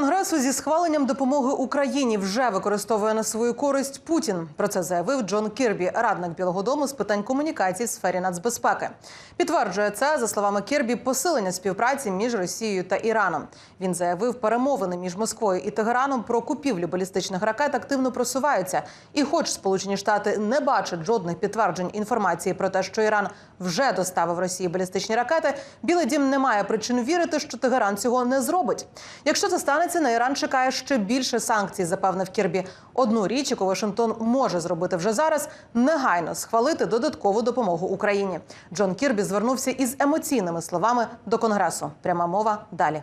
конгресу зі схваленням допомоги Україні вже використовує на свою користь Путін. Про це заявив Джон Кірбі, радник Білого Дому з питань комунікацій в сфері нацбезпеки. Підтверджує це за словами Кірбі посилення співпраці між Росією та Іраном. Він заявив, перемовини між Москвою і Тегераном про купівлю балістичних ракет активно просуваються. І, хоч Сполучені Штати не бачать жодних підтверджень інформації про те, що Іран вже доставив Росії балістичні ракети, Білий Дім не має причин вірити, що Тегеран цього не зробить. Якщо це станеться, на Іран чекає ще більше санкцій, запевнив Кірбі. Одну річ, яку Вашингтон може зробити вже зараз, негайно схвалити додаткову допомогу Україні. Джон Кірбі звернувся із емоційними словами до конгресу. Пряма мова далі.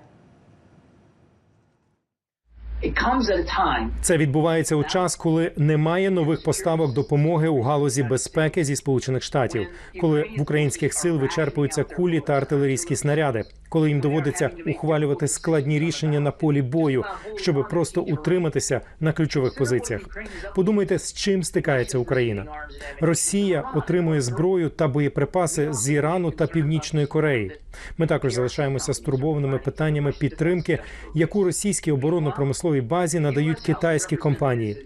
Це відбувається у час, коли немає нових поставок допомоги у галузі безпеки зі сполучених штатів, коли в українських сил вичерпуються кулі та артилерійські снаряди, коли їм доводиться ухвалювати складні рішення на полі бою, щоб просто утриматися на ключових позиціях. Подумайте, з чим стикається Україна. Росія отримує зброю та боєприпаси з Ірану та Північної Кореї. Ми також залишаємося стурбованими питаннями підтримки, яку російській оборонно-промисловій базі надають китайські компанії.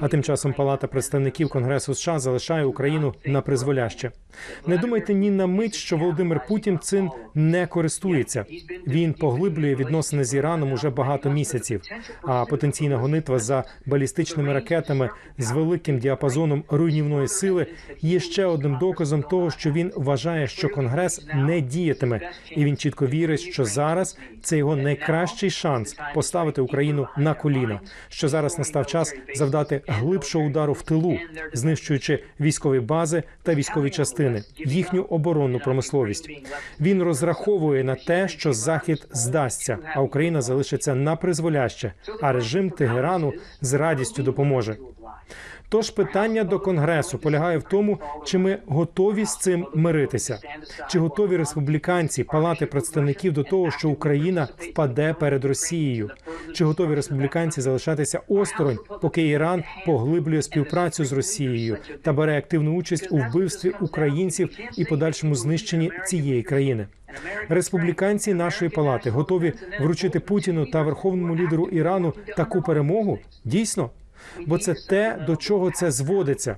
А тим часом Палата представників Конгресу США залишає Україну на призволяще. Не думайте ні на мить, що Володимир Путін цим не користується. Він поглиблює відносини з Іраном уже багато місяців. А потенційна гонитва за балістичними ракетами з великим діапазоном руйнівної сили є ще одним доказом того, що він вважає, що Конгрес не діятиме, і він чітко вірить, що зараз це його найкращий шанс поставити Україну на коліна. Що зараз настав час завдати глибшого удару в тилу, знищуючи військові бази та військові частини, їхню оборонну промисловість. Він розраховує на те, що захід здасться, а Україна залишиться на призволяще, а режим Тегерану з радістю допоможе. Тож питання до конгресу полягає в тому, чи ми готові з цим миритися, чи готові республіканці палати представників до того, що Україна впаде перед Росією, чи готові республіканці залишатися осторонь, поки Іран поглиблює співпрацю з Росією та бере активну участь у вбивстві українців і подальшому знищенні цієї країни. Республіканці нашої палати готові вручити Путіну та верховному лідеру Ірану таку перемогу? Дійсно. Бо це те, до чого це зводиться.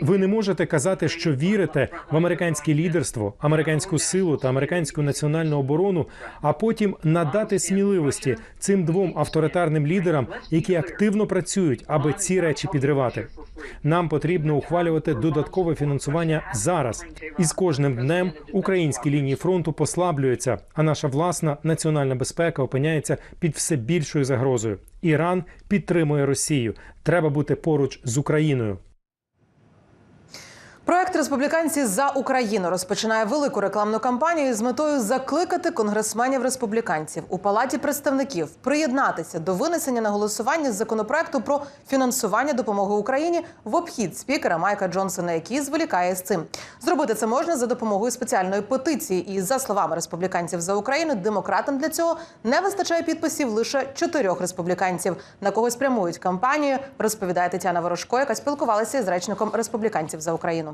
Ви не можете казати, що вірите в американське лідерство, американську силу та американську національну оборону, а потім надати сміливості цим двом авторитарним лідерам, які активно працюють, аби ці речі підривати. Нам потрібно ухвалювати додаткове фінансування зараз. І з кожним днем українські лінії фронту послаблюються, а наша власна національна безпека опиняється під все більшою загрозою. Іран підтримує Росію. Треба бути поруч з Україною. Проект республіканці за Україну розпочинає велику рекламну кампанію з метою закликати конгресменів республіканців у палаті представників приєднатися до винесення на голосування законопроекту про фінансування допомоги Україні в обхід спікера Майка Джонсона, який зволікає з цим. Зробити це можна за допомогою спеціальної петиції. І за словами республіканців за Україну, демократам для цього не вистачає підписів лише чотирьох республіканців. На кого спрямують кампанію, розповідає Тетяна Ворожко, яка спілкувалася з речником республіканців за Україну.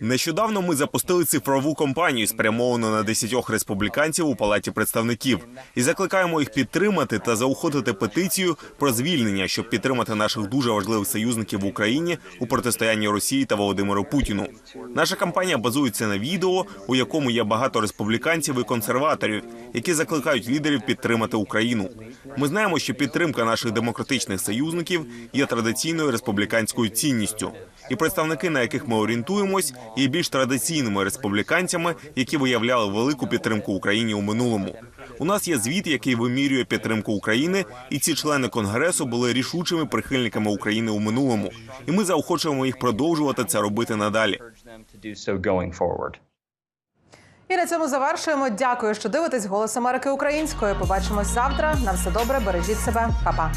Нещодавно ми запустили цифрову кампанію, спрямовану на десятьох республіканців у палаті представників, і закликаємо їх підтримати та заохотити петицію про звільнення, щоб підтримати наших дуже важливих союзників в Україні у протистоянні Росії та Володимиру Путіну. Наша кампанія базується на відео, у якому є багато республіканців і консерваторів, які закликають лідерів підтримати Україну. Ми знаємо, що підтримка наших демократичних союзників є традиційною республіканською цінністю. І представники, на яких ми орієнтуємось, є більш традиційними республіканцями, які виявляли велику підтримку Україні у минулому. У нас є звіт, який вимірює підтримку України, і ці члени конгресу були рішучими прихильниками України у минулому. І ми заохочуємо їх продовжувати це робити надалі. І на цьому завершуємо. Дякую, що дивитесь Голос Америки українською. Побачимось завтра. На все добре, бережіть себе, Па-па.